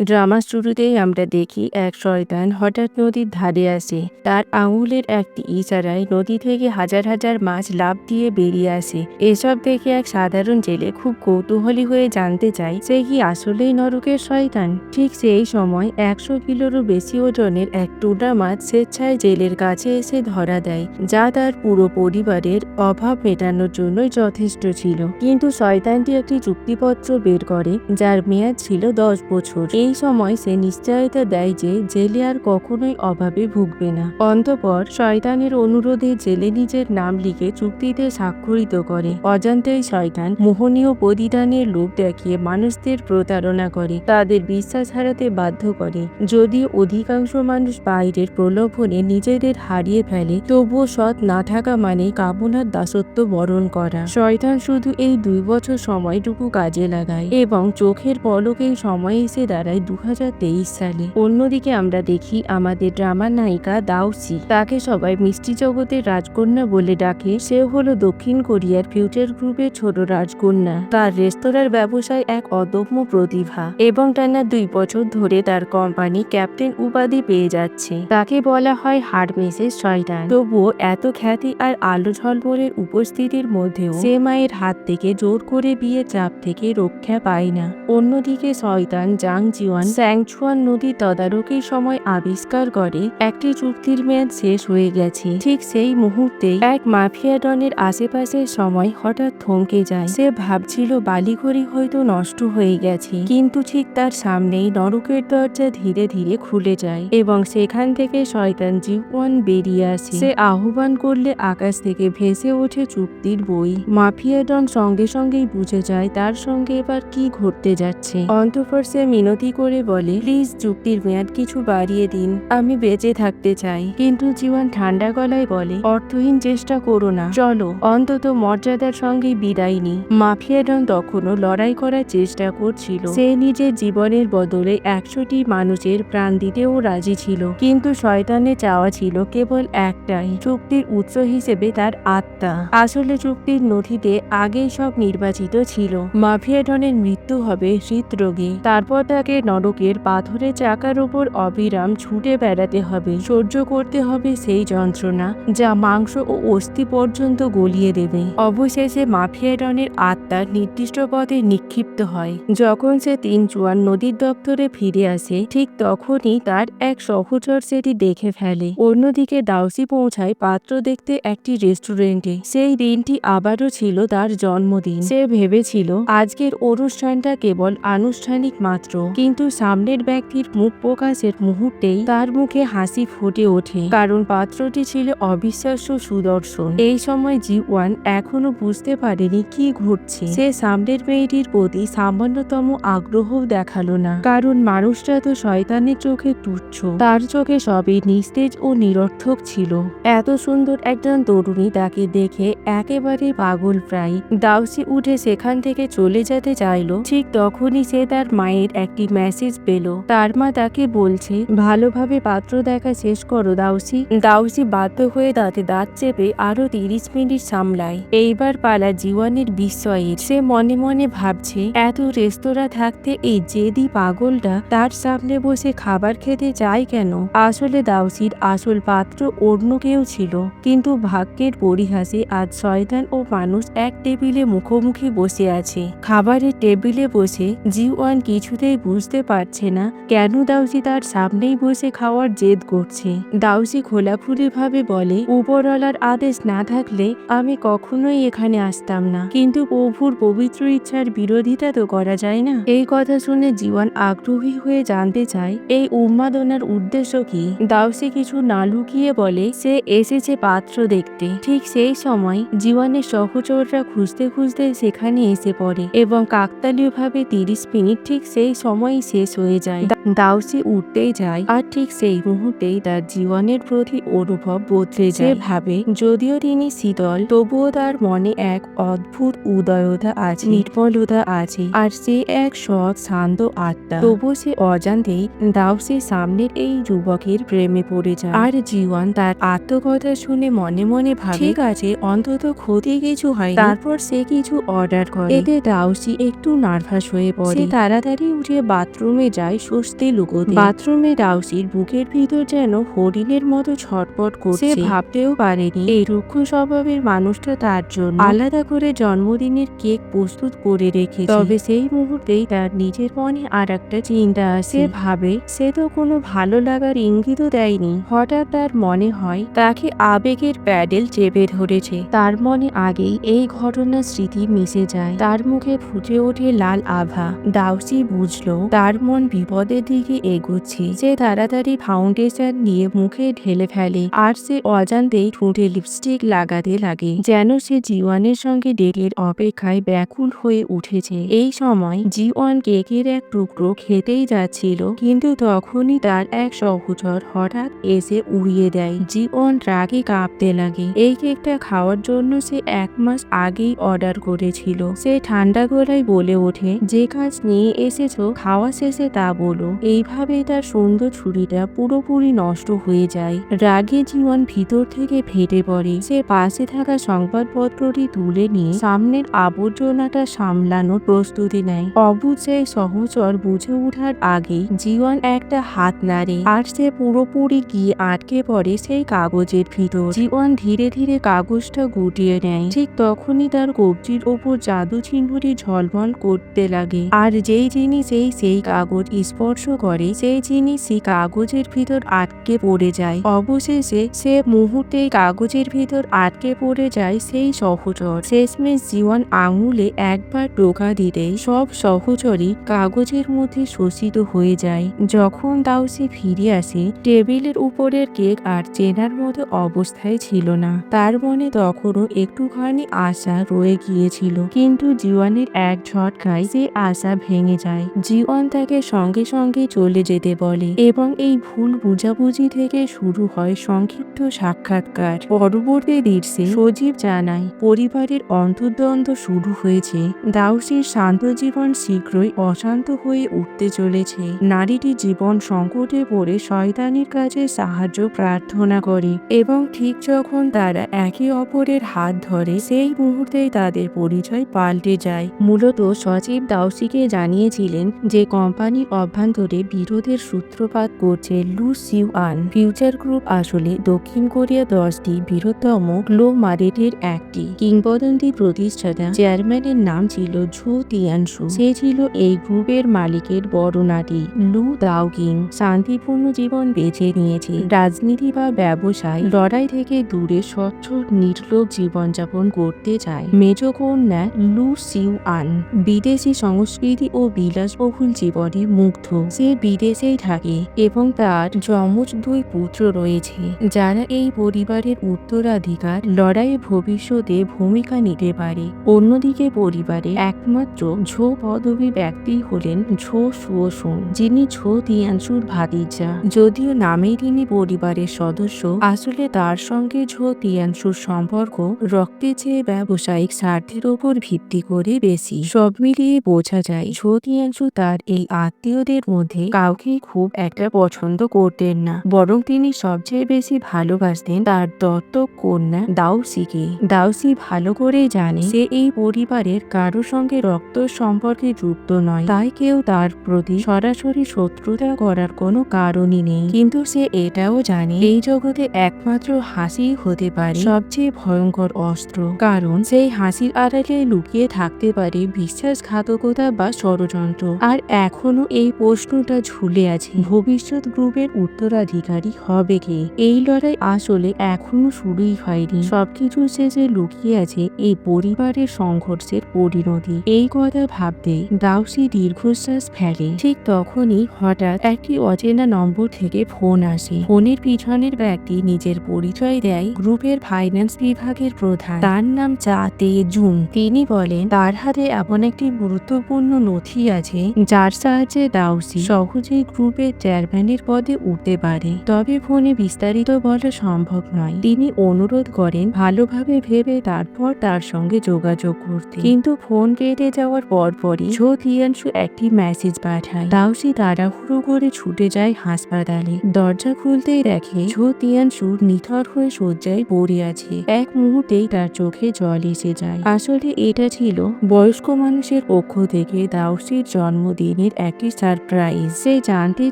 Drama শুরুতেই আমরা দেখি এক শয়তান হঠাৎ নদীর ধারে আসে। তার আঙুলের একটি ইশারায় নদী থেকে হাজার হাজার মাছ লাফ দিয়ে বেরিয়ে আসে। এসব দেখে এক সাধারণ জেলে খুব কৌতূহলী হয়ে জানতে চায়, সে কি আসলেই নরকের শয়তান? ঠিক সেই সময় একশো কিলোরও বেশি ওজনের এক টুনা মাছ স্বেচ্ছায় জেলের কাছে এসে ধরা দেয়, যা তার পুরো পরিবারের অভাব মেটানোর জন্যই যথেষ্ট ছিল। কিন্তু শয়তানটি একটি চুক্তিপত্র বের করে, যার মেয়াদ ছিল দশ বছর। এই সময় সে নিশ্চয়তা দেয় যে জেলে আর কখনোই অভাবে ভুগবে না। অন্তপর শয়তানের অনুরোধে জেলে নিজের নাম লিখে চুক্তিতে স্বাক্ষরিত করে। অজান্তেই শয়তান মোহনীয় প্রতিদানের লোভ দেখিয়ে মানুষদের প্রতারণা করে, তাদের বিশ্বাস হারাতে বাধ্য করে। যদিও অধিকাংশ মানুষ বাইরের প্রলোভনে নিজেদের হারিয়ে ফেলে, তবুও সৎ না থাকা মানে কামনার দাসত্ব বরণ করা। শয়তান শুধু এই দুই বছর সময়টুকু কাজে লাগায় এবং চোখের পলকেই সময় এসে দাঁড়ায় দু হাজার তেইশ সালে। অন্যদিকে আমরা দেখি আমাদের ড্রামার নায়িকা দাউসি। তাকে সবাই মিষ্টি জগতের রাজকন্যা বলে ডাকে। সে হলো দক্ষিণ কোরিয়ার ফিউচার গ্রুপের ছোট রাজকন্যা। তার রেস্তোরাঁর ব্যবসায় এক অদম্য প্রতিভা এবং টানা দুই বছর ধরে তার কোম্পানি ক্যাপ্টেন উপাধি পেয়ে যাচ্ছে। তাকে বলা হয় হারমেসের শয়তান। তবুও এত খ্যাতি আর আলো ঝলমলের উপস্থিতির মধ্যেও সে মায়ের হাত থেকে জোর করে বিয়ে চাপ থেকে রক্ষা পায় না। অন্যদিকে শয়তান জাং জিওয়ান স্যাংচুয়ান নদী তদারকির সময় আবিষ্কার করে একটি চুক্তির মেয়াদ শেষ হয়ে গেছে। ঠিক সেই মুহূর্তেই এক মাফিয়া ডনের আশেপাশের সময় হঠাৎ থমকে যায়। সে ভাবছিল বালিঘড়ি হয়তো নষ্ট হয়ে গেছে, কিন্তু ঠিক তার সামনেই নরকের দরজা ধীরে ধীরে খুলে যায় এবং সেখান থেকে শয়তান জিওয়ান বেরিয়ে আসে। সে আহ্বান করলে আকাশ থেকে ভেসে ওঠে চুক্তির বই। মাফিয়া ডন সঙ্গে সঙ্গেই বুঝে যায় তার সঙ্গে এবার কি ঘটতে যাচ্ছে। অন্তঃপর সে মিনতি করে বলে, প্লিজ চুক্তির মেয়াদ কিছু বাড়িয়ে দিন, আমি বেঁচে থাকতে চাই। কিন্তু জীবন ঠান্ডা গলায় বলে, অর্থহীন চেষ্টা করো না, চলো, অন্তত মর্যাদার সঙ্গে বিদায় নি মাফিয়া ডন তখনও লড়াই করার চেষ্টা করছিল। সে নিজের জীবনের বদলে একশোটি মানুষের প্রাণ দিতেও রাজি ছিল, কিন্তু শয়তানের চাওয়া ছিল কেবল একটাই, চুক্তির উৎস হিসেবে তার আত্মা। আসলে চুক্তির নথিতে আগেই সব নির্বাচিত ছিল। মাফিয়া ডনের মৃত্যু হবে হৃদরোগে। তারপর তাকে নরকের পাথরের চাকার উপর অবিরাম ছুটে বেড়াতে হবে, সহ্য করতে হবে সেই যন্ত্রণা যা মাংস ও অস্থি পর্যন্ত গলিয়ে দেবে। অবশেষে মাফিয়া ডনের আত্মা নির্দিষ্ট পথে নিক্ষিপ্ত হয়। যখন সে তিন চুয়ান নদীর দপ্তরে ফিরে আসে, ঠিক তখনই তার এক সহচর সেটি দেখে ফেলে। অন্যদিকে দাউসি পৌঁছায় পাত্র দেখতে একটি রেস্টুরেন্টে। সেই দিনটি আবারও ছিল তার জন্মদিন। সে ভেবেছিল, আজকের অনুষ্ঠানটা কেবল আনুষ্ঠানিক মাত্র। কিন্তু সামনের ব্যক্তির মুখ প্রকাশের মুহূর্তেই তার মুখে হাসি ফুটে ওঠে। কারণ পাত্রটি ছিল অবিশ্বাস্য সুদর্শন। এই সময় জি ওয়ান এখনও বুঝতে পারেনি কি ঘটছে। সে সামনের মেয়েটির প্রতি সামান্যতম আগ্রহ দেখাল না। কারণ মানুষটা তো শয়তানের চোখে তুচ্ছ। তার চোখে সবই নিস্তেজ ও নিরর্থক ছিল। এত সুন্দর একজন তরুণী তাকে দেখে একেবারে পাগল প্রায়। দাউসি উঠে সেখান থেকে চলে যেতে চাইল। ঠিক তখনই সে তার মায়ের একটি মেসেজ পেল। তার মা তাকে বলছে, ভালোভাবে পাত্র দেখা শেষ করো দাউসি। দাউসি বাধ্য হয়ে দাঁতে দাঁত চেপে আরও তিরিশ মিনিট সামলায়। এইবার পালা জীবনের বিস্ময়ের। সে মনে মনে ভাবছে, এত রেস্তোরাঁ থাকতে এই জেদি পাগলটা তার সামনে বসে খাবার খেতে চায় কেন? আসলে দাউসির আসল পাত্র অন্য কেউ ছিল। কিন্তু ভাগ্যের পরিহাসে আজ শয়তান ও মানুষ এক টেবিলে মুখোমুখি বসে আছে। খাবারের টেবিলে বসে জিওয়ান কিছুতেই বুঝতে পারছে না কেন দাউসি তার সামনেই বসে খাওয়ার জেদ করছে। দাউসি খোলাখুলি ভাবে বলে, উপরওয়ালার আদেশ না থাকলে আমি কখনোই এখানে আসতাম না। কিন্তু প্রভুর পবিত্র ইচ্ছার বিরোধিতা তো করা যায় না। এই কথা শুনে জীবন আগ্রহী হয়ে জানতে চায়, এই উন্মাদনার উদ্দেশ্য কি? দাউসি কিছু না লুকিয়ে বলে, সে এসেছে পাত্র দেখতে। ঠিক সেই সময় জীবনের সহচররা খুঁজতে খুঁজতে সেখানে এসে পড়ে এবং কাকতালীয়ভাবে তিরিশ মিনিট, ঠিক সেই সময়ই শেষ হয়ে যায়। দাউসি উঠতেই যায়, আর ঠিক সেই মুহূর্তেই তার জীবনের প্রতি অনুভব বদলে যায়। ভাবে, যদিও তিনি শীতল, তবুও তার মনে এক অদ্ভুত উদয়তা আছে, নির্মলতা আছে, আর সে এক সৎ, শান্ত আত্মা। তবু সে অজান্তেই দাউসির সামনের এই যুবকের প্রেমে পড়ে যায়। আর জীবন তার আত্মকথা শুনে মনে মনে ভাবে, ঠিক আছে, অন্তত ক্ষতি কিছু হয় তারপর সে কিছু অর্ডার করে। এতে দাউসি একটু নার্ভাস হয়ে পড়ে। তাড়াতাড়ি উঠে বাথ বাথরুমে যায় স্বস্তি লুকোতে বাথরুমে ডাউসির বুকের ভিতর যেন হরিণের মতো ছটপট করছে। ভাবতেও পারেনি এই রুক্ষ স্বভাবের মানুষটা তার জন্য আলাদা করে জন্মদিনের কেক প্রস্তুত করে রেখে তবে সেই মুহূর্তেই তার নিজের মনে আর একটা চিন্তা আসে। ভাবে সে তো কোনো ভালো লাগার ইঙ্গিতও দেয়নি। হঠাৎ তার মনে হয় তাকে আবেগের প্যাডেল চেপে ধরেছে। তার মনে আগেই এই ঘটনার স্মৃতি মিশে যায়। তার মুখে ফুটে ওঠে লাল আভা। দাউসি বুঝলো তার মন বিপদের দিকে এগোচ্ছে সে তাড়াতাড়ি ফাউন্ডেশন নিয়ে মুখে ঢেলে ফেলে আর সে অজান্তেই ঠোঁটে লিপস্টিক লাগাতে লাগে যেন সে জীবনের সঙ্গে ডেটের অপেক্ষায় ব্যাকুল হয়ে উঠেছে। এই সময় জীবন কেকের এক টুকরো খেতেই যাচ্ছিল, কিন্তু তখনই তার এক সহচর হঠাৎ এসে উড়িয়ে দেয়। জীবন রাগে কাঁপতে লাগে। এই কেকটা খাওয়ার জন্য সে এক মাস আগেই অর্ডার করেছিল। সে ঠান্ডা গলায় বলে ওঠে, যে কাজ নিয়ে এসেছ, খাওয়া শেষে তা বলো এইভাবে তার সুন্দর ছুরিটা পুরোপুরি নষ্ট হয়ে যায়। রাগে জীবন ভিতর থেকে ফেটে পড়ে। সে পাশে থাকা সংবাদপত্রটি তুলে নিয়ে সামনের আবর্জনাটা সামলানোর প্রস্তুতি নেয়। অবুজ সহচর বুঝে ওঠার আগেই জীবন একটা হাত নাড়ে। আর সে পুরোপুরি গিয়ে আটকে পড়ে সেই কাগজের ভিতর। জীবন ধীরে ধীরে কাগজটা গুটিয়ে নেয়। ঠিক তখনই তার কবজির ওপর জাদু চিহ্নটি ঝলমল করতে লাগে। আর যেই জিনিস এই সেই কাগজ স্পর্শ করে সেই জিনিস সেই কাগজের ভিতর আটকে পড়ে যায়। অবশেষে সে মুহূর্তে কাগজের ভিতর আটকে পড়ে যায় সেই সহচর। শেষমেশ জীবন আঙুলে একবার টোকা দিতেই সব সহচরই কাগজের মধ্যে শোষিত হয়ে যায়। যখন তাও সে ফিরে আসে, টেবিলের উপরের কেক আর চেনার মতো অবস্থায় ছিল না। তার মনে তখনও একটুখানি আশা রয়ে গিয়েছিল। কিন্তু জীবনের এক ঝটকায় সে আশা ভেঙে যায়। জীবন তাকে সঙ্গে সঙ্গে চলে যেতে বলে এবং এই ভুল বুঝাবুঝি থেকে শুরু হয় সংক্ষিপ্ত সাক্ষাৎকার। পরবর্তী দৃশ্যে সজীব জানায়, পরিবারের অন্তর্দ্বন্দ্ব শুরু হয়েছে। দাউসির শান্ত জীবন শীঘ্রই অশান্ত হয়ে উঠতে চলেছে। নারীটি জীবন সংকটে পড়ে শয়তানির কাছে সাহায্য প্রার্থনা করে এবং ঠিক যখন তারা একে অপরের হাত ধরে, সেই মুহূর্তেই তাদের পরিচয় পাল্টে যায়। মূলত সচিব দাউসিকে জানিয়েছিলেন যে কোম্পানির অভ্যন্তরে বিরোধের সূত্রপাত করছে লু সিউআন ফিউচার গ্রুপ আসলে দক্ষিণ কোরিয়া দশটি বৃহত্তম গ্লো মার্কেটের একটি কিংবদন্তি প্রতিষ্ঠাতা। চেয়ারম্যানের নাম ছিল ঝু তিয়ানসু। সে ছিল এই গ্রুপের মালিকের বড় নাতি, লু দাওকিং শান্তিপূর্ণ জীবন বেছে নিয়েছে। রাজনীতি বা ব্যবসায় লড়াই থেকে দূরে স্বচ্ছ নির্লোক জীবনযাপন করতে চায়। মেজ কন্যা লু সিউ আন বিদেশি সংস্কৃতি ও বিলাসবহুল জীবনে মুগ্ধ সে বিদেশেই থাকে এবং তার যমজ দুই পুত্র রয়েছে, যারা এই পরিবারের উত্তরাধিকার লড়াইয়ে ভবিষ্যতে ভূমিকা নিতে পারে। অন্যদিকে পরিবারে একমাত্র ঝো পদবী ব্যক্তি হলেন ঝো সুয়োসুন, যিনি ঝো তিয়ানসুর ভাতিজা। যদিও নামেই তিনি পরিবারের সদস্য, আসলে তার সঙ্গে ঝো তিয়ানসুর সম্পর্ক রক্তে চেয়ে ব্যবসায়িক স্বার্থের উপর ভিত্তি করে বেশি। সব মিলিয়ে বোঝা যায়, ঝো তিয়ানসু তার এই আত্মীয়দের মধ্যে কাউকে খুব একটা পছন্দ করতেন না। বরং তিনি সবচেয়ে বেশি ভালোবাসতেন তার দত্তক কন্যা দাউসিকে। দাউসি ভালো করেই জানে সে এই পরিবারের কারও সঙ্গে রক্ত সম্পর্কে যুক্ত নয়। তাই কেউ তার প্রতি সরাসরি শত্রুতা করার কোনো কারণই নেই। কিন্তু সে এটাও জানে এই জগতে একমাত্র হাসি হতে পারে সবচেয়ে ভয়ঙ্কর অস্ত্র। কারণ সেই হাসির আড়ালে লুকিয়ে থাকতে পারে বিশ্বাসঘাতকতা বা ষড়যন্ত্র। আর এখনও এই প্রশ্নটা ঝুলে আছে। ভবিষ্যৎ গ্রুপের উত্তরাধিকারী হবে কে? এই লড়াই আসলে এখনও শুরুই হয়নি। সবকিছু শেষে লুকিয়ে আছে এই পরিবারের সংঘর্ষের পরিণতি। এই কথা ভাবতে দাউসি দীর্ঘশ্বাস ফেলে। ঠিক তখনই হঠাৎ একটি অচেনা নম্বর থেকে ফোন আসে। ফোনের পিছনের ব্যক্তি নিজের পরিচয় দেয় গ্রুপের ফাইন্যান্স বিভাগের প্রধান। তার নাম চা তে জুন তিনি বলেন, তার হাতে এমন একটি গুরুত্বপূর্ণ নথি আছে যার সাহায্যে দাউসি সহজেই গ্রুপের চেয়ারম্যানের পদে উঠতে পারে। তবে ফোনে বিস্তারিত বলা সম্ভব নয়। তিনি অনুরোধ করেন ভালোভাবে ভেবে তারপর তার সঙ্গে যোগাযোগ করতে। কিন্তু ফোন কেটে যাওয়ার পরপরই ঝো তিয়ানসু একটি মেসেজ পাঠায়। দাউসি তাড়াহুড়ো করে ছুটে যায় হাসপাতালে। দরজা খুলতেই দেখে ঝো তিয়ানসু নিথর হয়ে শয্যায় পড়ে আছে। এক মুহূর্তেই তার চোখে জল এসে যায়। আসলে এটা ছিল বয়স্ক মানুষের পক্ষ থেকে দাউসির জন্মদিন। জন্মদিনের একটি সারপ্রাইজ সে জানতে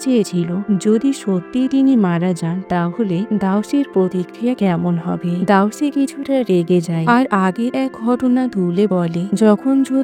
চেয়েছিল, যদি সত্যি তিনি মারা যান, তাহলে দাউসির প্রতিক্রিয়া কেমন হবে? দাউসি কিছুটা রেগে যায়। আর আগের এক ঘটনা তুলে বলে, যখন জো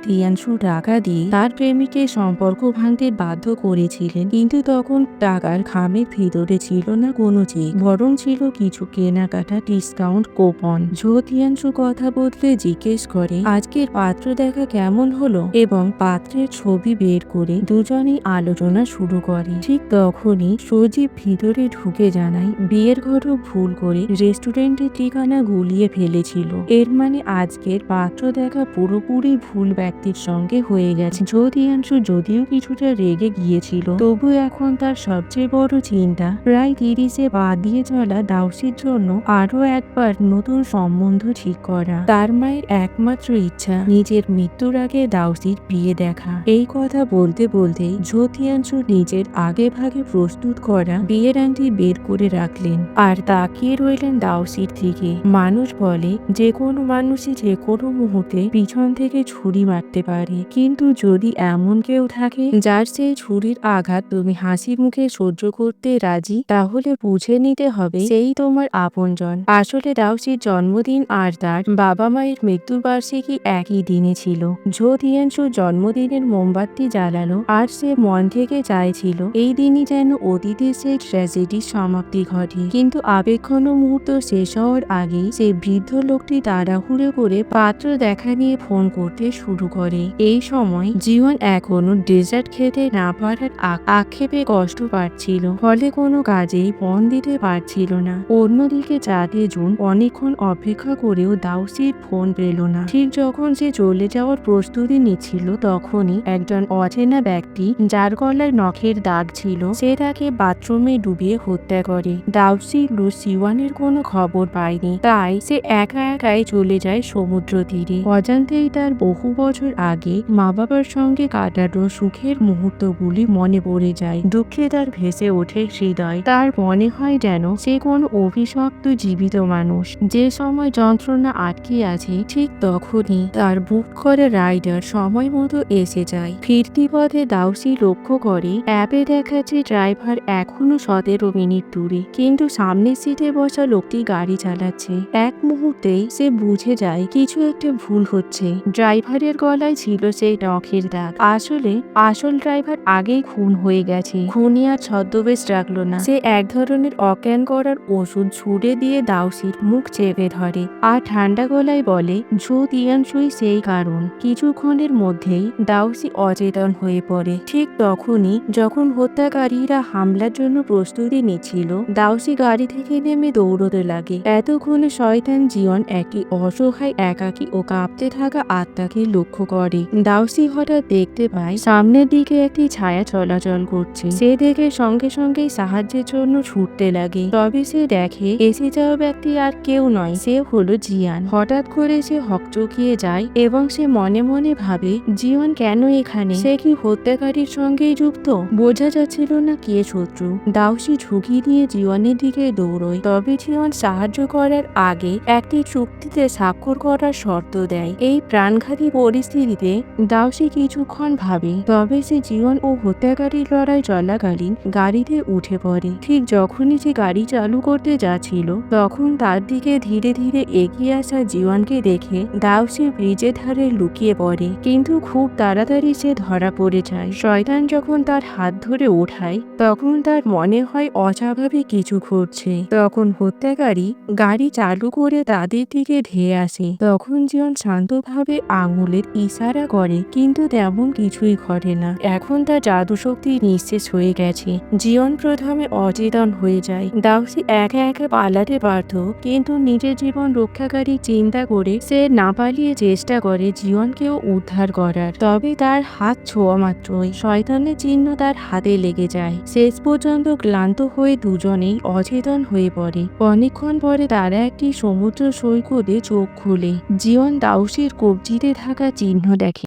টাকা দিয়ে তার প্রেমিকের সম্পর্ক ভাঙতে বাধ্য করেছিলেন, কিন্তু তখন টাকার খামের ভিতরে ছিল না কোনো চেক। বরং ছিল কিছু কেনাকাটা ডিসকাউন্ট কোপন জো কথা বদলে জিজ্ঞেস করে, আজকের পাত্র দেখা কেমন হলো? এবং পাত্রের ছবি বের করে দুজনেই আলোচনা শুরু করে। ঠিক তখনই সজীব ভিতরে ঢুকে জানায়, বিয়ের ঘটক ভুল করে রেস্টুরেন্টের ঠিকানা গুলিয়ে ফেলেছিল। এর মানে আজকের পাত্র দেখা পুরোপুরি ভুল ব্যক্তির সঙ্গে হয়ে গেছে। জ্যোতিয়াংশু যদিও কিছুটা রেগে গিয়েছিল, তবু এখন তার সবচেয়ে বড় চিন্তা, প্রায় তিরিশে পা দিয়ে চলা দাউসির জন্য আরও একবার নতুন সম্বন্ধ ঠিক করা। তার মায়ের একমাত্র ইচ্ছা, নিজের মৃত্যুর আগে দাউসির বিয়ে দেখা। এই কথা বলতে বলতেই জ্যোতিয়াংশু নিজের আগে ভাগে প্রস্তুত করা বিয়ের আংটি বের করে রাখলেন আর তাকিয়ে রইলেন দাউসির দিকে। মানুষ বলে, যে কোনো মানুষই যে কোনো মুহূর্তে পিছন থেকে ছুরি মারতে পারে। কিন্তু যদি এমন কেউ থাকে, যার সেই ছুরির আঘাত তুমি হাসি মুখে সহ্য করতে রাজি, তাহলে বুঝে নিতে হবে সেই তোমার আপনজন। আসলে দাউসির জন্মদিন আর তার বাবা মায়ের মৃত্যুবার্ষিকী একই দিনে ছিল। ঝোদিয়াংশু জন্মদিনের মোমবাতি জ্বালানো আর সে মন থেকে চাইছিল, এই দিনই যেন অতীতের সেই ট্র্যাজেডির সমাপ্তি ঘটে। কিন্তু আবেগঘন মুহূর্ত শেষ হওয়ার আগেই সে বৃদ্ধ লোকটি তাড়াহুড়ো করে পাত্র দেখা নিয়ে ফোন করতে শুরু করে। এই সময় জীবন এখনও ডেজার্ট খেতে না পারার আক্ষেপে কষ্ট পাচ্ছিল। ফলে কোনো কাজেই মন দিতে পারছিল না। অন্যদিকে চাঁদে জুন অনেকক্ষণ অপেক্ষা করেও দাউসির ফোন পেল না। ঠিক যখন সে চলে যাওয়ার প্রস্তুতি নিচ্ছিল, তখনই একজন অচেনা ব্যক্তি যার গলায় নখের দাগ ছিল, সে তাকে বাথরুমে ডুবিয়ে হত্যা করে। দাউসি লুসিওয়ানের কোনো খবর পায়নি, তাই সে একা একাই চলে যায় সমুদ্র তীরে। অজান্তেই তার বহু বছর আগে মা বাবার সঙ্গে কাটানো সুখের মুহূর্তগুলি মনে পড়ে যায়। দুঃখে তার ভেসে ওঠে হৃদয়। তার মনে হয় যেন সে কোন অভিশপ্ত জীবিত মানুষ। যে সময় যন্ত্রণা আটকে আছে, ঠিক তখনই তার বুক করে রাইডার সময় মতো এসে যায়। ফিরতি পথে দাউসি লক্ষ্য করে। অ্যাপে দেখাচ্ছে ড্রাইভার এখনও সতেরো মিনিট দূরে, কিন্তু সামনের সিটে বসা লোকটি গাড়ি চালাচ্ছে। এক মুহূর্তেই সে বুঝে যায় কিছু একটা ভুল হচ্ছে। ড্রাইভারের গলায় ছিল সেই নখের দাগ। আসলে আসল ড্রাইভার আগেই খুন হয়ে গেছে। খুনি আর ছদ্মবেশ রাখল না। সে এক ধরনের অজ্ঞান করার ওষুধ ছুড়ে দিয়ে দাউসির মুখ চেপে ধরে আর ঠান্ডা গলায় বলে ঝু তিয়ানসুই সেই কারণ। কিছুক্ষণের মধ্যেই দাউসি অচেতন হয়ে পড়ে। ঠিক তখনই যখন হত্যাকারীরা হামলার জন্য প্রস্তুতি নিচ্ছিল, দাউসি গাড়ি থেকে নেমে দৌড়তে লাগে। এতক্ষণে শয়তান জীবন একটি অসহায়, একাকী ও কাঁপতে থাকা আত্মাকে লক্ষ্য করে। দাউসি হঠাৎ দেখতে পায়, সামনের দিকে একটি ছায়া চলাচল করছে। সে দেখে সঙ্গে সঙ্গে সাহায্যের জন্য ছুটতে লাগে। তবে সে দেখে, এসে যাওয়া ব্যক্তি আর কেউ নয়, সে হলো জিয়ান। হঠাৎ করে সে হকচকিয়ে যায় এবং সে মনে মনে ভাবে জীবন কেন এখানে? সে কি হত্যাকারীর সঙ্গেই যুক্ত। বোঝা যাচ্ছিল না কে শত্রু। দাউসি ঝুঁকি নিয়ে জীবনের দিকে দৌড়য়। তবে জীবন সাহায্য করার আগে একটি চুক্তিতে স্বাক্ষর করার শর্ত দেয়। এই প্রাণঘাতী পরিস্থিতিতে দাউসি কিছুক্ষণ ভাবে। তবে সে জীবন ও হত্যাকারীর লড়াই চলাকালীন গাড়িতে উঠে পড়ে। ঠিক যখনই সে গাড়ি চালু করতে যাচ্ছিল, তখন তার দিকে ধীরে ধীরে এগিয়ে আসা জীবনকে দেখে দাউসি ব্রিজের ধারে লুকিয়ে পড়ে। কিন্তু খুব তাড়াতাড়ি সে ধরা পড়ে যায়। শয়তান যখন তার হাত ধরে ওঠায়, তখন তার মনে হয় অস্বাভাবিক কিছু ঘটছে। তখন হত্যাকারী গাড়ি চালু করে তাদের দিকে ধেয়ে আসে। তখন জীবন শান্তভাবে আঙুলের ইশারা করে, কিন্তু তেমন কিছুই ঘটে না। এখন তার জাদুশক্তি নিঃশেষ হয়ে গেছে। জীবন প্রথমে অচেতন হয়ে যায়। দাউসি একা একা পালাতে পারত, কিন্তু নিজের জীবন রক্ষাকারী চিন্তা করে সে না পালিয়ে চেষ্টা করে জীবনকেও উদ্ধার করার। তবে তার হাত ছোঁয়া মাত্রই শয়তানের চিহ্ন তার হাতে লেগে যায়। শেষ পর্যন্ত ক্লান্ত হয়ে দুজনেই অচেতন হয়ে পড়ে। অনেকক্ষণ পরে তারা একটি সমুদ্র সৈকতে চোখ খুলে। জীবন দাউসের কবজিতে থাকা চিহ্ন দেখে।